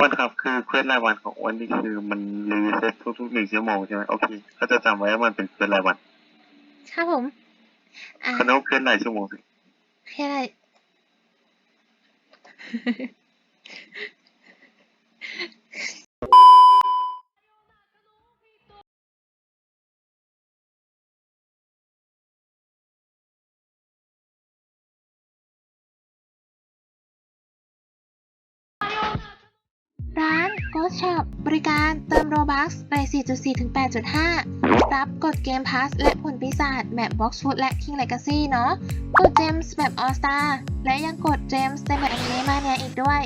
วันครับคือเควสรายวันของอ้วันนี่คือมันรีเซ็ตทุกๆหนึ่งชั่วโมงใช่ไหมโอเคก็จะจำไว้ว่ามันเป็นเควสรายวันครับผมอ่าเขาต้องเควสรายชั่วโมงสิ แค่ไร ร้าน Ghost Shop บริการเติมโรบัคไป 4.4 ถึง 8.5 รับกดเกมพาสและผลปีศาจแบบ Box Food และ King Legacy เนาะ กดเจมส์แบบ All Star และยังกดเจมส์ในแบบอนิเมะมาเนียอีกด้วย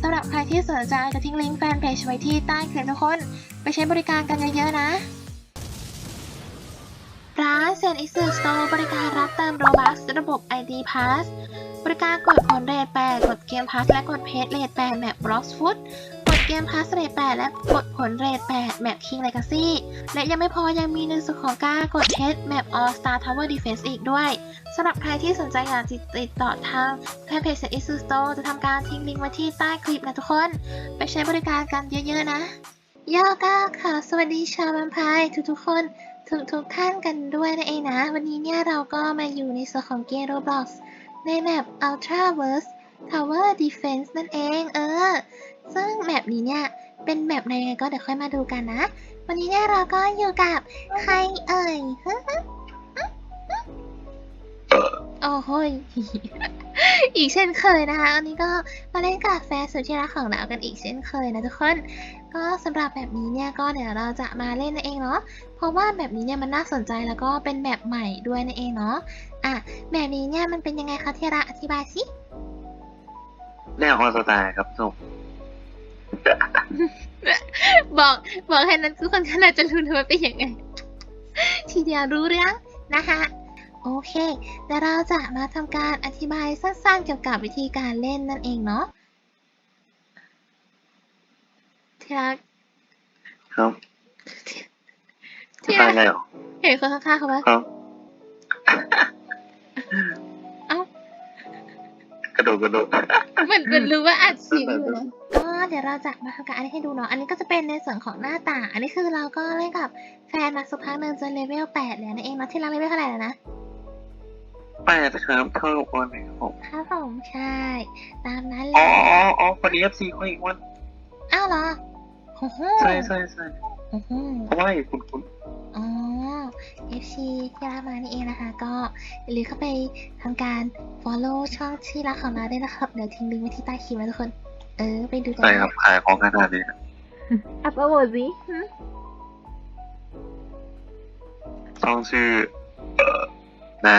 สำหรับใครที่สนใจจะทิ้งลิงก์แฟนเพจไว้ที่ใต้คลิปทุกคน ไปใช้บริการกันเยอะๆนะ ร้านเซนอิสึสโตร์บริการรับเติมโรบัคระบบ ID Pass บริการกดผลเรท8กดเกมพาสและกดเพจเรท8แบบ Box Food กดเก มพาสเรท8และกดผลเรท8แบบ King Legacy และยังไม่พอยังมีในส่วนของการกดเทสแบบ All Star Tower Defense อีกด้วยสำหรับใครที่สนใจอยากติดต่อทางแฟนเพจเซ็ตอิซูสโตจะทำการทิ้งลิงก์ไว้ที่ใต้คลิปนะทุกคน ไปใช้บริการกันเยอะๆนะยอก้าค่ะ สวัสดีชาวแวมไพร์ทุกๆคนทุกทุกๆท่านกันด้วยนะเองนะ วันนี้เนี่ยเราก็มาอยู่ในส่วนของเกม Roblox ในแมป Ultraverse Tower Defense นั่นเอง เออ ซึ่งแมปนี้เนี่ยเป็นแมปในไงก็เดี๋ยวค่อยมาดูกันนะ วันนี้เนี่ยเราก็อยู่กับใครเอ่ยฮะฮะฮะฮะโอ้โหยอีกเช่นเคยนะคะวันนี้ก็มาเล่นกับแฟนสุดที่รักของเรากันอีกเช่นเคยนะทุกคน ก็สำหรับแบบนี้เนี่ยก็เดี๋ยวเราจะมาเล่นนั่นเองเนาะ เพราะว่าแบบนี้เนี่ยมันน่าสนใจแล้วก็เป็นแบบใหม่ด้วยนั่นเองเนาะ อะแบบนี้เนี่ยมันเป็นยังไงคะที่รักอธิบายสิแนวคอนสไตล์ครับส่ง บอกบอกให้นั้นทุกคนก็น่าจะรู้นะว่าเป็นยังไง ทีเดียวรู้เรื่องนะคะโอเคเดี๋ยวเราจะมาทำการอธิบายสั้นๆเกี่ยวกับวิธีการเล่นนั่นเองเนาะที่รักครับที่ตารัยกไงเหรอเห็นคนข้างๆเขาปะครับเอ้ากระโดดกระโดดเหมือนเหมือนรู้ว่าอัดเสียงอยู่นะก็ เดี๋ยวเราจะมาทำการอันนี้ให้ดูเนาะ อันนี้ก็จะเป็นในส่วนของหน้าต่าง อันนี้คือเราก็เล่นกับแฟนมาสักพักหนึ่งจนเลเวลแปดแล้วนั่นเองเนาะที่รักเลเวลเท่าไหร่แล้วนะแปดครับเท่ากับวันไหนครับผมครับผมใช่ ตามนั้นเลอ๋อยอ๋ออ๋อคนนี้เอฟซีเขาอีกวันอ้าวเหรอโอ้โหใช่ใช่ใช่โอ้โห เพราะว่าเห็นคุณคุณอ๋อ FC ที่รักมานี่เองนะคะ ก็อย่าลืมเข้าไปทำการ follow ช่องที่รักของเราด้วยนะครับ เดี๋ยวทิ้งลิงก์ไว้ที่ใต้คลิปนะทุกคน เออ ไปดูกันใช่ครับขายของขนาดนี้นะอัพโหลดสิช่องชื่อ เอ่อนะ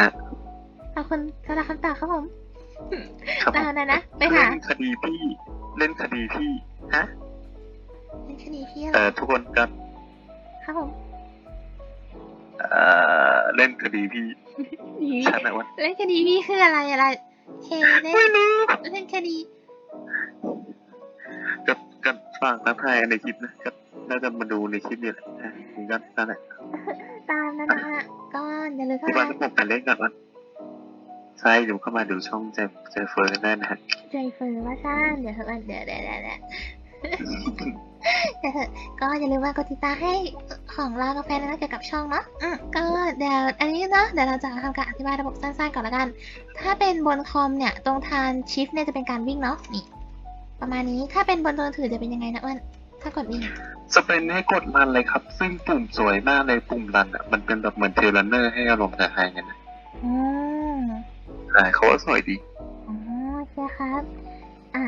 เอาคนสารบคำตอบครับผมครับผตามมนั้นนะไปหาเล่นคดีพี่เล่นคดีพี่ฮะเป็นคดีพี่อะไรเอ่อทุกคนก็ครับผมเอ่อเล่นคดีพี่ใช่ไหมวะเล่นคดีพี่คืออะไรอะไรเคเล่นไม่รู้เล่นคดี ก็ฟังทักทายในคลิปนะก็น่าจะมาดูในคลิปนี่แหละอะผมก็นั่นแหละตามนั้นะก็อย่าลืมเข้าที่มาบ้านผมไปเล่นกันวะใช่ดูเข้ามาดูช่องเจเจเฟิร์นกันได้นะฮะใจเฟิร์นว่าซ่านเดี๋ยวเถอะเดี๋ยวเดี๋ยวเดี๋ยวเดี๋ยวเดี๋ยวเถอะก็อย่าลืมว่ากดติดตามให้ของเรากาแฟนนะเกี่ยวกับช่องเนาะอืมก็เดี๋ยวอันนี้เนาะเดี๋ยวเราจะทำการอธิบายระบบสั้นๆก่อนละกัน ถ้าเป็นบนคอมเนี่ยตรงทานชิฟเนี่ยจะเป็นการวิ่งเนาะนี่ ประมาณนี้ถ้าเป็นบนตัวถือจะเป็นยังไงนะอ้วนถ้ากดวิ่งจะเป็นให้กดรันเลยครับ ซึ่งปุ่มสวยมากเลยปุ่มรันอะมันเป็นแบบเหมือนเทรลเนอร์ให้อารมณ์คล้ายๆกันนะอืมใช่เขาว่าสวยดีอ๋อโอเคครับ อะ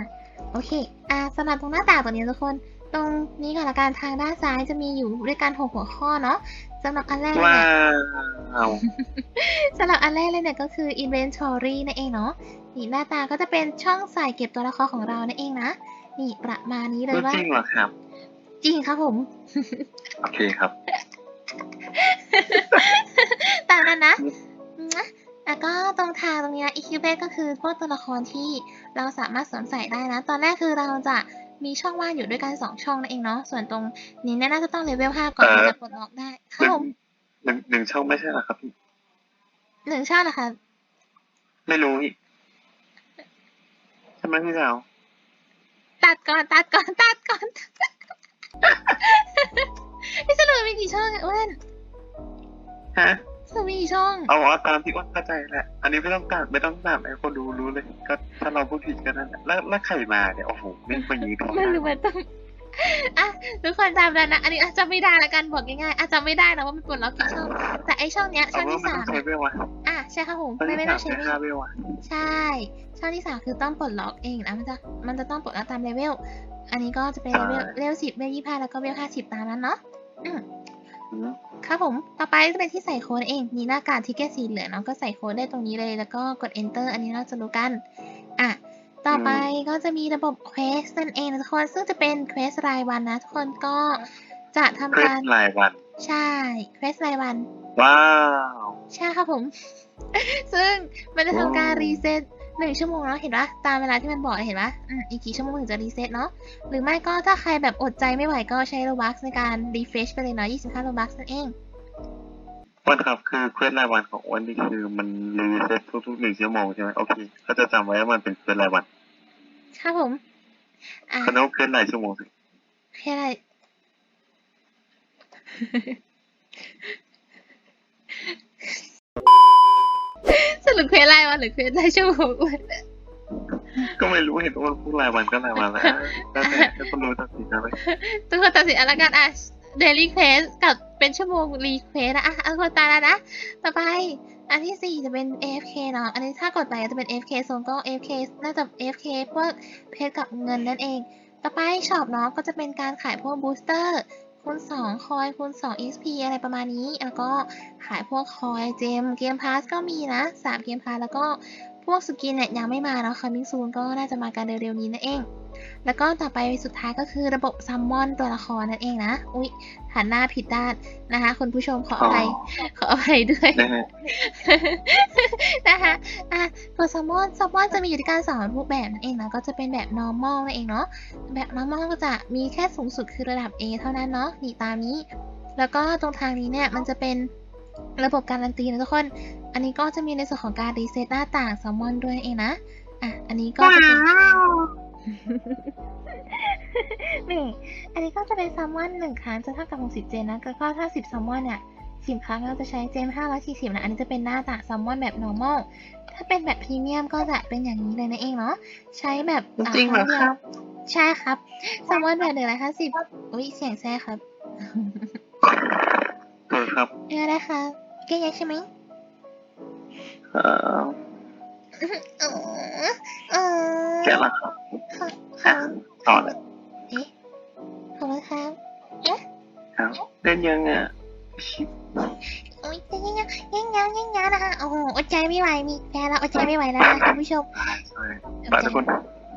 โอเค อะสำหรับตรงหน้าต่างตรงนี้ทุกคน ตรงนี้ก่อนละกันทางด้านซ้ายจะมีอยู่ด้วยกันหกหัวข้อเนาะสำหรับอันแรกว้าเนี่ยวสำหรับอันแรกเลยเนี่ยก็คือ inventory นั่นเองเนาะนี่หน้าตาก็จะเป็นช่องใส่เก็บตัวละครของเรานั่นเองนะนี่ประมาณนี้เลยรู้ว่าจริงเหรอครับ จริงครับผม โอเคครับตามนั้นนะนะแล้วก็ตรงทางตรงนี้นะ equipment ก็คือพวกตัวละครที่เราสามารถสวมใส่ได้นะ ตอนแรกคือเราจะ มีช่องว่างอยู่ด้วยกันสองช่องนั่นเองเนาะส่วนตรงนี้เนี่ยน่าจะต้องเลเวลห้าก่อนเอ่อถึงจะปลดล็อกได้คหรับนึ่งผมหนึ่งหนึ่งช่องไม่ใช่เหรอครับพี่หนึ่งช่องนะคะไม่รู้อีกใช่ไหมพี่สาวตตัดก่อนตัดก่อนตัดก่อนพี่สรุปมีกี่ช่องอะอ้วนฮะ สรุปมีกี่ช่อง เอาเอาตามที่อ้วนเข้าใจแหละ อันนี้ไม่ต้องตัดไม่ต้องตัดให้คนดูรู้เลย ก็ถ้าเราพูดผิดก็นั่นแหละแล้วแล้วใครมาเนี่ยโอ้โหไม่ไปยีท้องไม่รู้มันต้องอะทุกคนจำแล้วนะ อันนี้อาจจะไม่ได้ละกันบอกง่ายๆอาจจะไม่ได้นะว่ามันปลดล็อกกี่ช่อง แต่ไอช่องเนี้ยเอาช่องว่าที่มันสาต้อมงใช้เวลวะอะใช่ค่ะผมตอนไม่ที่ไม่สาต้อมงใช้ใช้เวห้าลเวลวะใช่ ช่องที่สามคือต้องปลดล็อกเองนะมันจะมันจะต้องปลดล็อกตามเลเวล อันนี้ก็จะเป็นเลเวลเลเวลสิบเลเวลยี่ห้าแล้วก็เลเวลห้าสิบตามนั้นเนาะอืมอืม ครับผม ต่อไปก็เป็นที่ใส่โค้ดเอง มีหน้ากากทิกเก็ตสีเหลืองเนาะก็ใส่โค้ดได้ตรงนี้เลย แล้วก็กด enter อันนี้เราจะรู้กัน อะ ต่อไปก็จะมีระบบเควสนั่นเองนะทุกคน ซึ่งจะเป็นเควสรายวันนะทุกคนก็จะทำเพื่อการรายวัน ใช่เควสรายวัน ว้าว ใช่ครับผม ซึ่งมันจะทำการโอ้รีเซ็ต หนึ่งชั่วโมงเนาะเห็นปะตามเวลาที่มันบอกเลยเห็นปะอืมอีกกี่ชั่วโมงถึงจะรีเซ็ตเนาะหรือไม่ก็ถ้าใครแบบอดใจไม่ไหวก็ใช้โรบัคในการรีเฟรชไปเลยเนาะ25โรบัคนั่นเองวันครับคือเควสรายวันของอ้วนนี่คือมันรีเซ็ตทุกๆหนึ่งชั่วโมงใช่ไหมโอเคก็จะจำไว้ว่ามันเป็นเควสรายวันครับผมอะเขาเรียกว่าเควสรายชั่วโมงสิแค่อะไร สรุปเควสอะไรวะหรือเควสได้ชั่วโมงอ้วนก็ไม่รู้เห็นอ้วนพูดรายวันก็รายวันแล้วแล้วแต่ให้คนรู้ตัดสินนะเลยทุกคนตัดสินเอะไรกันอะเดลี่เควสกับเป็นชั่วโมงรีเควสอะอะเอาคนตาแล้วนะต่อไปอันที่สี่จะเป็น AFK เนาะ อันนี้ถ้ากดไปจะเป็น AFK โซนก็ AFK น่าจะ AFK พวกเพชรกับเงินนั่นเอง ต่อไปช็อปเนาะก็จะเป็นการขายพวกบูสเตอร์ คูณ2คอยคูณ2 XP อะไรประมาณนี้ แล้วก็ขายพวกคอยเจมเกมพาสก็มีนะ3เกมพาสแล้วก็พวกสกินเนี่ยยังไม่มาเนาะคัมมิ่งซูนก็น่าจะมากันเร็วๆนี้นั่นเอง แล้วก็ต่อไปสุดท้ายก็คือระบบซัมมอนตัวละครนั่นเองนะ อุ๊ยหันหน้าผิดด้านนะคะคุณผู้ชมขออภัยขออภัยด้วยนะฮะนะคะอะตัวแซลมอนแซลมอนจะมีอยู่ที่การสอนรูปแบบนั่นเองนะก็จะเป็นแบบ normal นั่นเองเนาะแบบ normal ก็จะมีแค่สูงสุดคือระดับ A เท่านั้นเนาะนี่ตามนี้ แล้วก็ตรงทางนี้เนี่ยมันจะเป็นระบบการันตีนะทุกคน อันนี้ก็จะมีในส่วนของการรีเซ็ตหน้าต่างแซลมอนด้วยนั่นเองนะอะอันนี้ก็จะเป็น นี่ อันนี้ก็จะเป็นแซลมอนหนึ่งครั้งจะเท่ากับ60เจนนะแล้วก็ถ้า10แซลมอนเนี่ยสิบครั้งเราจะใช้เจน540นะ อันนี้จะเป็นหน้าตาแซลมอนแบบ normal ถ้าเป็นแบบพรีเมียมก็จะเป็นอย่างนี้เลยนะเองเนาะ ใช้แบบาจริงเหรอคดียวครับ ใช่ครับแซลมอนแบบหนึ่งร้อยห้าสิบอุ้ยเสียงแซ่ครับเกิดครับเออได้ค่ะแก้ยักษ์ใช่ไหมเอ่อ เออเออแกะละครับขอขออะต่อเลยเอ๊ะขอบคุณครับครับเล่นยังอะชิบโอ้ยยังยังยังยังยังยังนะคะโอ้โหอดใจไม่ไหวมีแฟนแล้วอดใจไม่ไหวแล้วนะคุณผู้ชมใช่ฝากทุกคน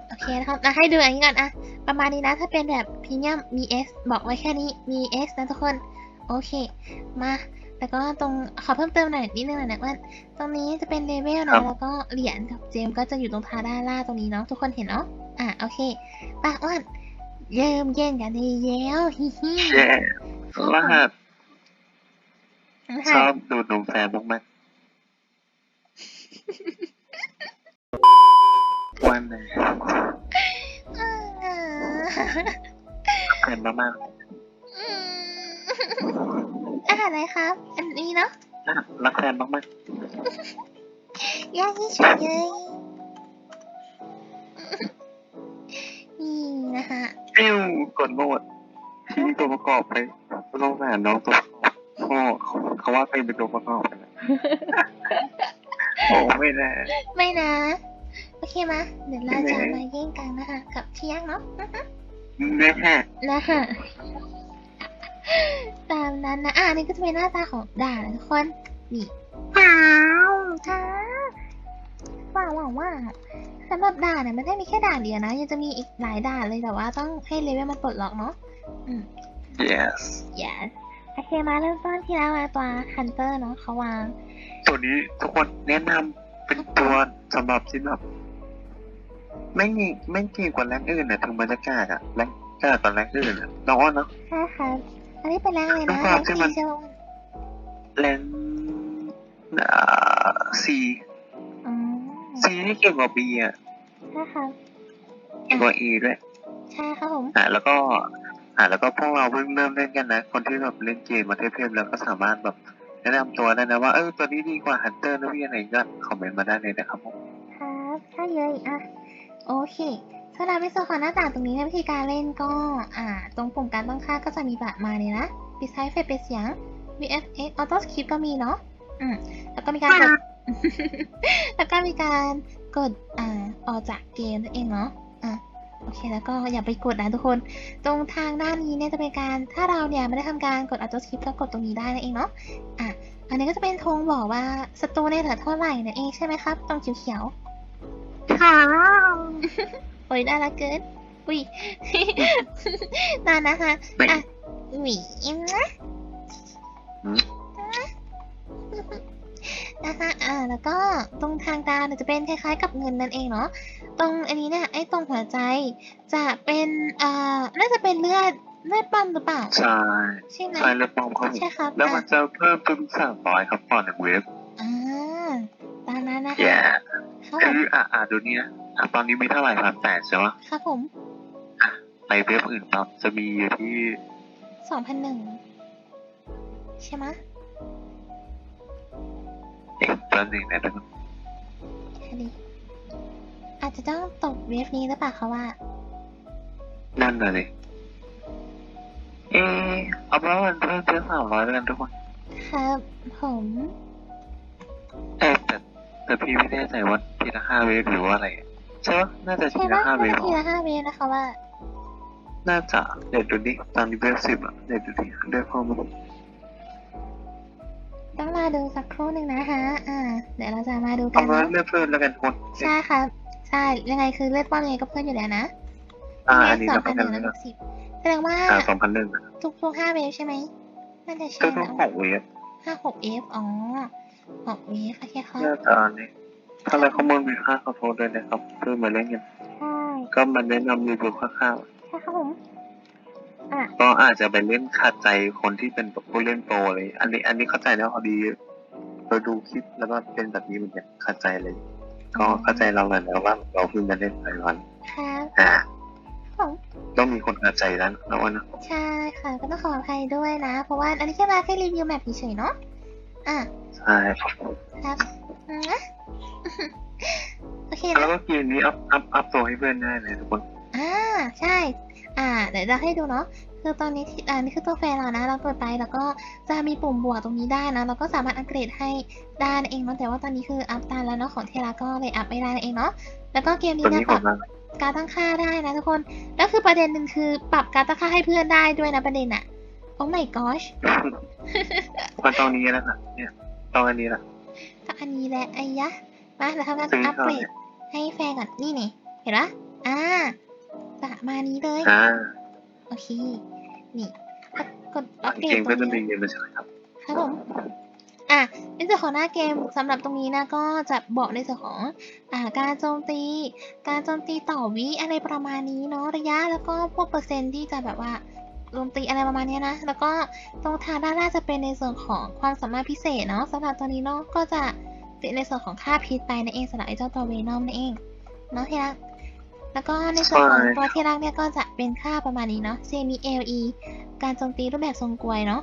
โอเคนะครับอะให้ดูอันนี้ก่อนอะประมาณนี้นะถ้าเป็นแบบพรีเมียมมี S บอกไว้แค่นี้มี S นะทุกคน โอเค มา แล้วก็ตรงขอเพิ่มเติมหน่อยนิดนึงหน่อยนะว่า ตรงนี้จะเป็นเลเวลครันะบแล้วก็เหรียญกับเจมก็จะอยู่ตรงทางด้านล่างตรงนี้เนาะทุกคนเห็นเนาะอะโอเคไป้าอ้วนเริ่มเย็นกันดีแล้วฮิฮิแย่รหัสนะชคะอบดูดนมแฟนบ้างไหมวันไหนอ่าแฟนมากอืม อาหารอะไรครับ อันนี้เนาะๆนะรักแฟนมากย่างที่เฉยเลยนี่นะคะๆปิ้วกดโหมดที่ตัวประกอบไปลองอ่านน้องตัวประกอบพ่อเขาเขาว่าเป็นตัวประกอบไปแล้วโอ้ไม่แน่ไม่นะ โอเคมาเดี๋ยวเราจะมาแย่งกันนะคะ กับพี่ยักษ์เนาะแน่แค่นะคะ ตามนั้นนะอะอันนี่ก็จะเป็นหน้าตาของด่านนะทุกคน นี่ว้าวค่ะว้าวว้าวว้าวสำหรับด่านเนี่ยไม่ได้มีแค่ด่านเดียวนะ ยังจะมีอีกหลายด่านเลยแต่ว่าต้องให้เลเวลมันปลดล็อกเนาะ yes yes โอเคมาเริ่มต้นที่แล้วมาตัวฮันเตอร์เนาะเขาวาง ตัวนี้ทุกคนแนะนำเป็นตัวสำหรับที่แบบไม่เก่งไม่เก่งกว่าแรงอื่นนะทางบรรยากาศอะแรงกาศกว่าแรงอื่นอะน้องว่าเนาะใช่ครับ อันนี้เป็นแรงเลยนะต้องแรฝากงให้สี่มันเชียวแรงอ่าซีอ๋อซีนี่เก่งกว่าบีอะใช่ครับเก่งกว่าเอด้วยช่ครับผมอ่าแล้วก็อ่าแล้วก็พวกเราเพิ่งเริ่มเล่นกันนะ คนที่แบบเล่นเกมมาเทพๆแล้วก็สามารถแบบแนะนำตัวได้นะว่าเออตัวนี้ดีกว่าฮันเตอร์นะพี่อะไรก็คอมเมนต์มาได้เลยนะครับผม ครับใช่เลยอะโอเค สำหรับในส่วนของหน้าต่างตรงนี้ในวิธีการเล่นก็ อ่า ตรงปุ่มการตั้งค่าก็จะมีประมาณนี้นะปิดไซส์เฟเป็นเสียง VFX Auto Script ก็มีเนาะ อืม แล้วก็มีการกด แล้วก็มีการกด อ่า ออกจากเกมนั่นเองเนาะ อะโอเค แล้วก็อย่าไปกดนะทุกคน ตรงทางด้านนี้เนี่ยจะเป็นการ ถ้าเราเนี่ยไม่ได้ทำการกด auto skip ก็กดตรงนี้ได้นั่นเองเนาะ อะ อันนี้ก็จะเป็นธงบอกว่าศัตรูเนี่ยเหลือเท่าไหร่นั่นเองใช่ไหมครับ ตรงเขียวค่ะ โอ้ยน่ารักเกินอุ้ยนั่นนะคะไม่อะหวีนะอืมนะคะอ่า แล้วก็ตรงทางดาวเนี่ยจะเป็นคล้ายๆกับเงินนั่นเองเนาะ ตรงอันนี้เนี่ยไอ้ตรงหัวใจจะเป็นอ่าน่าจะเป็นเลือดเลือดปั้มหรือเปล่า ใช่ใช่ไหมใช่เลือกปอมครับผมใช่ครับ แล้วมันอะจะเพิ่มเป็นสามร้อยครับก่อนหนึ่งเวฟอ่าตามนั้นนะคะแย่ครับเอผมออะอะดูนี่นะอะ ตอนนี้มีเท่าไหร่พันแปดใช่ไหมครับผมไปเวฟอื่นครับจะมีอยู่ที่สองพันหนึ่งใช่ไหมะเอกตัวหนึ่งนะทุกคนแค่นี้อาจจะต้องตกเวฟนี้หรือเปล่าคะว่า นั่นเลยเออเอาเป็นว่ามันเพิ่มเป็นสามร้อยแล้วกันทุกคน ครับ ผมเออแต่แต่พี่ไม่แน่ใจว่าทีละห้าเวฟหรือว่าอะไร ใช่ปะน่าจะทีใช่ไหมละห้าเวฟทีละห้าเวฟนะคะว่า น่าจะเดี๋ยวดูดิตอนนี้เวฟสิบอะเดี๋ยวดูดิเดี๋ยวพอมาต้องรอดูสักครู่หนึ่งนะฮะอ่า เดี๋ยวเราจะมาดูกัเอานมาเนาะเลือกเพิ่มแล้วกันทุกคนใช่ครับ ใช่ ยังไงคือเลือดป้อมยังไงก็เพิ่มอยู่แล้วนะอ่าอันนี้สอเรางพัต้อนงหกันนึ่งแล้และวสิบแสดงว่าอ่าสองพันหนึ่งทุกทุกห้าเวฟใช่ไหมน่าจะก็ใช่ต้องแล้วหกเวฟห้าหกเอฟอ๋อหกเวฟโอเคครับน่าจะอันนี้ ถ้าอะไรข้อมูลมีค่าขอโทษด้วยนะครับเพื่อมาเล่นกันใช่ก็มาแนะนำรีวิวคร่าวใช่ครับผม อะ ๆก็อาจจะไปเล่นขัดใจคนที่เป็นผู้เล่นโปรเลย อันนี้อันนี้เข้าใจนะพอดีเราดูคลิปแล้วก็เป็นแบบนี้เหมือนกันขัดใจเลย ก็เข้าใจเราแหละนะว่าเราเพิ่งมาเล่นไปวันครับ อ่าผม ต้องมีคนขัดใจแล้วนะวันนะใช่ค่ะ ก็ต้องขออภัยด้วยนะ เพราะว่าอันนี้แค่มาแค่รีวิวแมปเฉยๆเนาะ อะ ใช่ครับ ครับ นะโอเคแล้นะวก็เกมนี้อัพอัพอัพตัวให้เพื่อนได้เลยทุกคน อ่าใช่ อ่า เดี๋ยวเราให้ดูเนาะคือตอนนี้ที่อ่านี่คือตัวแฟนเรานะ เรากดไปแล้วก็จะมีปุ่มบวกตรงนี้ได้นะเราก็สามารถอัปเกรดให้ได้นั่นเองเนาะแต่ว่าตอนนี้คืออัพตันแล้วเนาะของเทราก็เลยอัพไม่ได้นั่นเองเนาะแล้วก็เกมนี้ตัวเนี่นี้ยผปรัมบมาการตั้งค่าได้นะทุกคนแล้วคือประเด็นหนึ่งคือปรับการตั้งค่าให้เพื่อนได้ด้วยนะประเด็นอะโอ้ my gosh วันตอนนี้แล้วค่ะเนี่ยตอนอันนี้แหละ ก็อันนี้แหละไอ้ยะ มาเราทำการซื้ออัปเกรดก่อนให้แฟนก่อนนี่นี่เห็นปะอ่าประมาณนี้เลย อ่า โอเค นี่กดอัปเกรเกดมตรก็งจะมีนี้เงินมาใช่ไหมครับครับผมอะในส่วนของหน้าเกมสำหรับตรงนี้นะก็จะบอกในส่วนของอ่าการโจมตี การโจมตีต่อวิอะไรประมาณนี้เนาะระยะแล้วก็พวกเปอร์เซ็นต์ที่จะแบบว่า โจมตีอะไรประมาณเนี้ยนะ แล้วก็ตรงทางด้านล่างจะเป็นในส่วนของความสามารถพิเศษเนาะสำหรับตัวนี้เนาะก็จะเป็นในส่วนของค่าพิษไปนั่นเองสำหรับไอ้เจ้าตัวเวนอมนั่นเองเนาะที่รักแล้วก็ในส่วนของใช่ตัวที่รักเนี่ยก็จะเป็นค่าประมาณนี้เนาะเซมิเอลีการโจมตีรูปแบบทรงกลวยเนาะ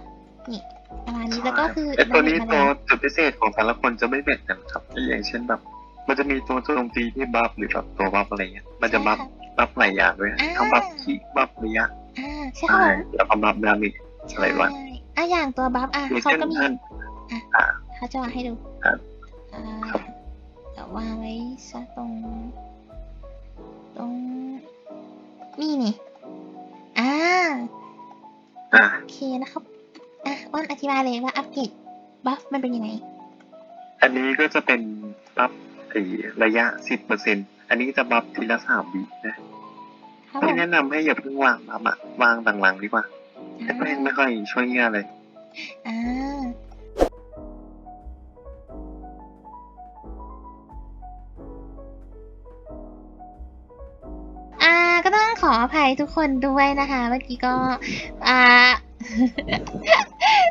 นี่ประมาณนี้แล้วก็คือไอตัวนี้ดาเมจตัวมาแล้วจุดพิเศษของแต่ละคนจะไม่เหมือนกันครับอย่างเช่นแบบ มันจะมีตัวโจมตีที่บัฟหรือแบบตัวบัฟอะไรเงี้ยมันจะบัฟใช่ค่บัฟหลายอย่างด้วยนะอ่าทั้งบัฟคีบัฟระยะ อ่าใช่ค่ะใช่ผมแล้วก็บัฟดาเมจอะไรใช่วะอะอย่างตัวบัฟอะอย่างเขาเช่นก็มีท่านเขาจะวางให้ดูครับอ่าครับเดี๋ยววางไว้สักตรง ตรงนี่นี่อ่าอ่าโอเคนะครับอะอ้อนอธิบายเลยว่าอัปเกรดบัฟมันเป็นยังไง อันนี้ก็จะเป็นบัฟไอ้ระยะสิบเปอร์เซ็นอันนี้จะบัฟทีละสามวินะ ครับผพี่มแนะนำให้อย่าเพิ่งวางบัฟอะวางหลังๆดีกว่าแต่ก็ยังไม่ค่อยช่วยเงี้ยเลยอ่าอ่าก็ต้องขออภัยทุกคนด้วยนะคะ เมื่อกี้ก็อ่า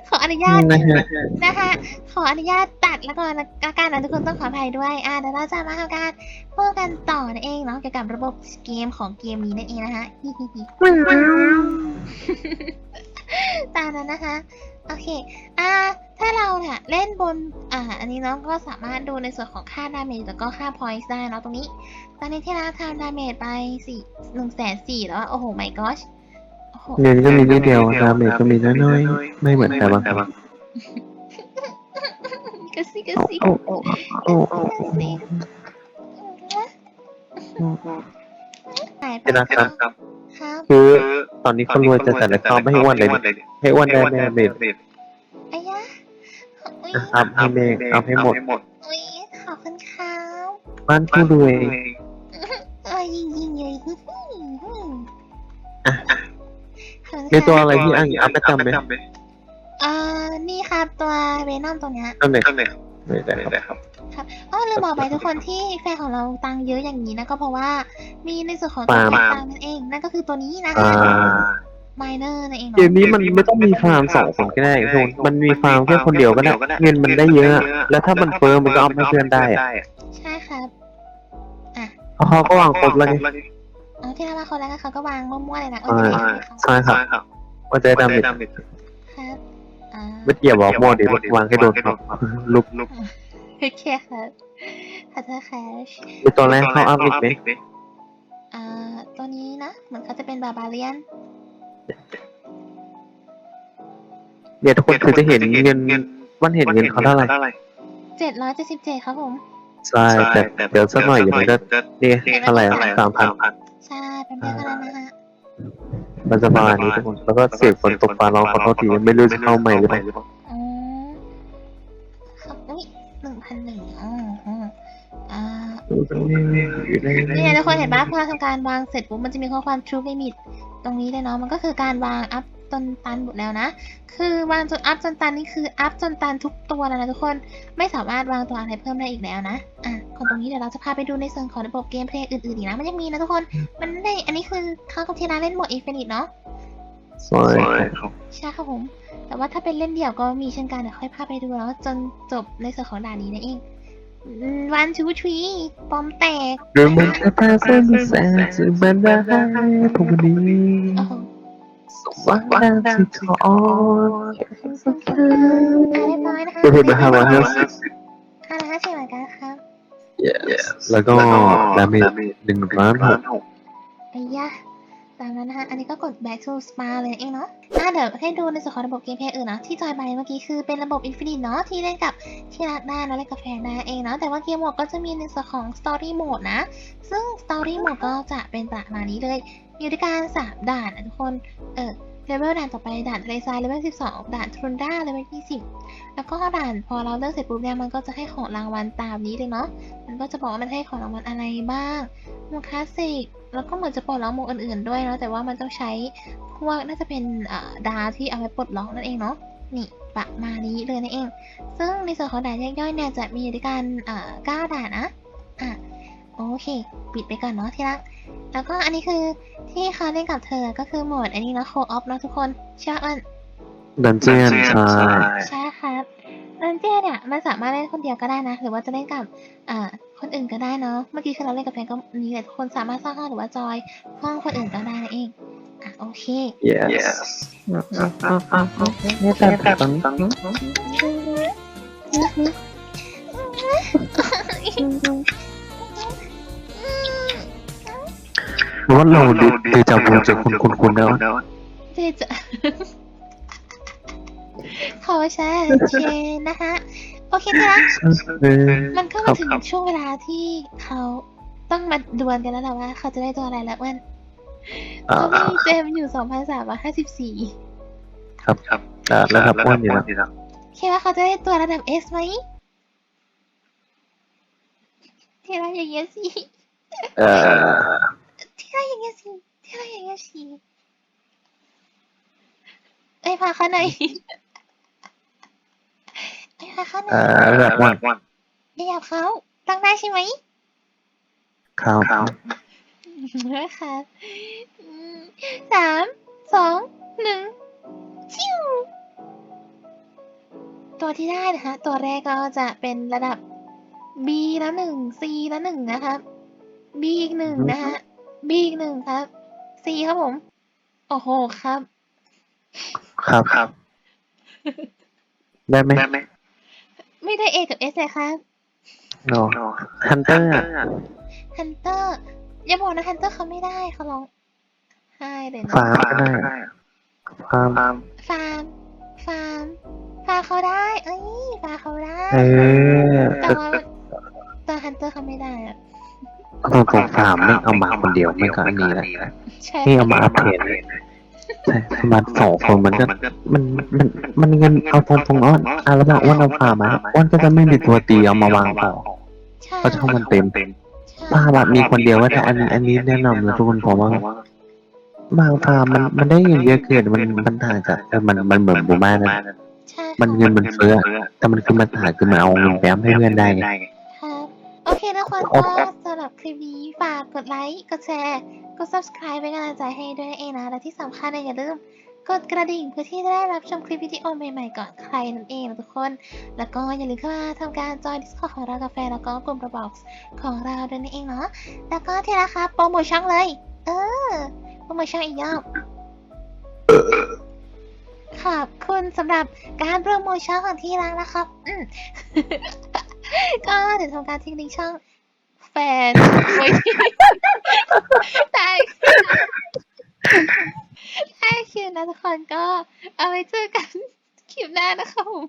ขออนุญาตนะฮะนะคะ ขออนุญาตตัดแล้วก็ละกันนะทุกคนต้องขออภัยด้วยอ่าเดี๋ยวเราจะมาทำการพูดกันต่อนั่นเองเนาะเกี่ยวกับระบบเกมของเกมนี้นั่นเองนะคะฮิฮิฮิตามนั้นนะคะ โอเค อ่า ถ้าเราเนี่ยเล่นบน อ่า อันนี้เนาะก็สามารถดูในส่วนของค่าดาเมจแล้วก็ค่า points ได้เนาะตรงนี้ ตอนนี้ที่เราทำดาเมจไปสี่หนึ่งแสนสี่แล้วอะโอ้โห my gosh โอ้โห เงินก็มีนิดเดียวดาเมจก็มีน้อยๆไม่เหมือนแต่บางคนกระซิกระซิโอ้โอ้โอ้โอ้กระซิหายไปเดี๋ยวนะครับครับคือตอนนี้คนรวยจะจัดรายการไม่ให้อ้วนเลยดิให้อ้วนได้ดาเมจไอ้ยะอุ๊ยอัพให้เมฆอัพให้หมด อุ๊ยขอบคุณครับบ้านผู้รวย เอ้ยยิงยิงเลยขอบคุณ ในตัวครับอะไรที่อ่างอัพประจำไหมอ่านี่ครับตัวเวนอมตัวเนี้ยนั่นเลยไม่ได้ครับอ๋อลืมบอกไปทุกคนที่แฟนของเราตังค์เยอะอย่างนี้นะก็เพราะว่ามีในส่วนของตัวฟาร์มแฟนตังค์นั่นเองนั่นก็คือตัวนี้นะอ่าคะไมเนอร์นั่นเองเกมเนาะนี้มันไม่ต้องมีฟาร์มสองคนก็ได้ทุกคนมันมีฟาร์มแค่คนเดียวก็ได้เงินมันได้เยอะ แล้วถ้ามันเฟิร์มมันก็เอาให้เพื่อนได้อะใช่ครับเพราะเขาก็วางครบแล้วไงอ๋อ ที่เรามาคนแรกก็เขาก็วางมั่วๆเลยนะใช่โอเคใช่ครับว่าจะได้ดาเมจครับอ่าไม่เกี่ยวบอกโมเดี๋ยววางให้โดนครับลุกโอเคครับขอโทษค่ะคือตอนแรกเขาอัพอีกไหมอ่าตัวนี้นะเหมือนเขาจะเป็นบาบาเลียนเดี๋ยวทุกคนคือจะเห็นเงินวันเห็นเงินเขาเท่าไหร่เจ็ดร้อยเจ็ดสิบเจ็ดครับผมใช่แต่เดี๋ยวสักหน่อยเดี๋ยวมันก็เนี่ยเท่าไหร่สามพัน ใช่เป็นเพื่อนกันแล้วนะฮะมันจะประมาณนี้ทุกคน แล้วก็เสียงฝนตกฟ้าร้องขอโทษทีไม่รู้จะเข้าใหม่หรือเปล่าอืมครับอุ้ยหนึ่งพันหนึ่งอ๋ออ๋ออ่านี่ไงทุกคนเห็นปะพอเราทำการวางเสร็จปุ๊บมันจะมีข้อความ true limit ตรงนี้เลยเนาะมันก็คือการวางอัพ จนตันหมดแล้วนะ คือวางจนอัพจนตันนี่คืออัพจนตันทุกตัวแล้วนะทุกคน ไม่สามารถวางตัวอะไรเพิ่มได้อีกแล้วนะ อะคนตรงนี้เดี๋ยวเราจะพาไปดูในส่วนของระบบเกมเพลย์อื่นๆอีกนะ มันยังมีนะทุกคน มันได้ อันนี้คือเข้ากับที่ร้านเล่นโหมดอินฟินิตเนาะใช่ใช่ครับผม แต่ว่าถ้าเป็นเล่นเดี่ยวก็มีเช่นกันเดี๋ยวค่อยพาไปดูแล้วจนจบในส่วนของด่านนี้นั่นเองวันชูทรีปอมแตกหรือมันจะพาเส้นแสนจะบรรดาพวกนี้โอ้โหส ว่างดาวที่ขออ่าเรียบร้อยนะคะจะเป็นมาห้าร้อยห้าสิบห้าร้อยห้าสิบเหมือนกันครับแล้วก็ดาเมจหนึ่งล้านหกไอ้ยะามนั้นนะคะ อันนี้ก็กด back to spa เลยเองเนาะอะเดี๋ยวให้ดูในส่วนของระบบเกมเพลย์อื่นเนาะที่จอยไปเมื่อกี้คือเป็นระบบ Infinite เนาะที่เล่นกับที่รักได้แล้วเล่นกับแฟนได้เองเนาะแต่ว่าเกมโหมดก็จะมีในส่วนของ Story Mode นะ ซึ่ง Story Mode ก็จะเป็นประมาณนี้เลยมีด้วยกันสามด่านนะทุกคน เออเลเวลด่านต่อไปด่านทะเลทรายเลเวล12 ด่านทรุนด้าเลเวล20 แล้วก็ด่านพอเราเลือกเสร็จปุ๊บเนี่ยมันก็จะให้ของรางวัลตามนี้เลยเนาะ มันก็จะบอกว่ามันให้ของรางวัลอะไรบ้างโมคลาสสิก แล้วก็เหมือนจะปลดล็อกโมอื่นๆด้วยเนาะแต่ว่ามันต้องใช้พวกน่าจะเป็นเอ่อดาวที่เอาไว้ปลดล็อกนั่นเองเนาะนี่ประมาณนี้เลยนั่นเอง ซึ่งในส่วนของด่านย่อยๆเนี่ยจะมีด้วยกันเอ่อ9ด่านนะอะโอเค ปิดไปก่อนเนาะที่รักแล้วก็อันนี้คือที่เขาเล่นกับเธอก็คือโหมดอันนี้เนาะโคออฟเนาะทุกคนเชื่ออันดันเจียนใช่ใช่ครับรันเจียเนี่ยมันสามารถเล่นคนเดียวก็ได้นะ หรือว่าจะเล่นกับอ่า คนอื่นก็ได้เนาะ เมื่อกี้คือเราเล่นกับแฟนก็มีแต่ทุกคนสามารถสร้างห้องหรือว่าจอยห้องคนอื่นก็ได้นั่นเองอะโอเค yes นี่แต่ตอนนี้หรือว่าเราเดจาวูจากคุณคุณคุณแล้วเจจะขอแชร์เชนนะคะ โอเคนะ เออ มันก็มาถึงช่วงเวลาที่เขาต้องมาดวลกันแล้วแหละว่า เขาจะได้ตัวอะไรแล้วอ้วันอ่าเขามีเจมอยู่สองพันสามร้อยห้าสิบสี่ครับครับอ่าระดับอ้วนอยู่แล้วคิดว่าเขาจะได้ตัวระดับเอสไหมที่เราอย่างเงี้ยสิเอ่อที่เราอย่างเงี้ยสิที่เราอย่างเงี้ยสิไอ้ยพาเขาหน่อย ไอ้ยพาเขาหน่เอ่อยอระดับอ้วนอย่าหยาบเขาตั้งได้ใช่ไหมครับนะคะอืมสามสองหนึ่งชิวตัวที่ได้นะคะ ตัวแรกก็จะเป็นระดับ B แล้วหนึ่ง C แล้วหนึ่งนะครับ B อีกหนึ่งนะคะ B อีกหนึ่งครับ C ครับผม โอ้โหครับ ครับครับ ได้ไหม ได้ไหมไม่ได้ A กับ S เลยครับโอ้อ๋อฮันเตอร์อะฮันเตอร์อย่าบอกนะฮันเตอร์เขาไม่ได้เขาร้องไห้เลยนะฟาร์มก็ได้ฟาร์มฟาร์มฟาร์มฟาร์มฟาร์มเขาได้ เอ้ยฟาร์มเขาได้เออแต่ว่าตัวฮันเตอร์เขาไม่ได้อะตรงตรงฟาร์มไม่เอามาคนเดียวไม่ก็อันนี้แหละใช่นี่เอามาอัปเดต ใช่ประมาณสองคนมันก็มันมันมันเงินเอาตรงตรงอ้อนอะแล้วบอกอ้วนเอาฟามาอ้วนก็จะไม่มีตัวตีเอามาวางต่อใช่เพราะช่องมันเต็มเต็มใช่ฟาร์มอะมีคนเดียวว่าแต่อันอันนี้แนะนำนะทุกคนผมว่าบางฟาร์มมันมันได้เงินเยอะเกินมันมันต่างจากมันมันเหมือนบูมานะมันเงินมันเฟ้อแต่มันคือมันต่างคือมันเอาเงินแบมให้เพื่อนได้ไงโอเคนะคนโอ้ก็สำหรับคลิปนี้ฝากกดไลค์กดแชร์ กด subscribe เป็นกำลังใจให้ด้วยนะเองนะ และที่สำคัญเนี่ยอย่าลืมกดกระดิ่งเพื่อที่จะได้รับชมคลิปวิดีโอใหม่ๆก่อนใครนั่นเองนะทุกคน แล้วก็อย่าลืมเข้ามาทำการจอย Discord ของเรากาแฟแล้วก็กลุ่ม Roblox ของเราด้วยนั่นเองเนาะ แล้วก็ที่ราคาโปรโมชั่นเลย เออ โปรโมชั่นอีกรอบขอบคุณสำหรับการโปรโมชั่นของที่ร้านนะครับอืมก็เดี๋ยวทำการทิ้งลิงก์ช่องแฟนไว้ที่ ใต้ใต้คิวนะทุกคนก็เอาไว้เจอกันคลิปหน้านะคะผม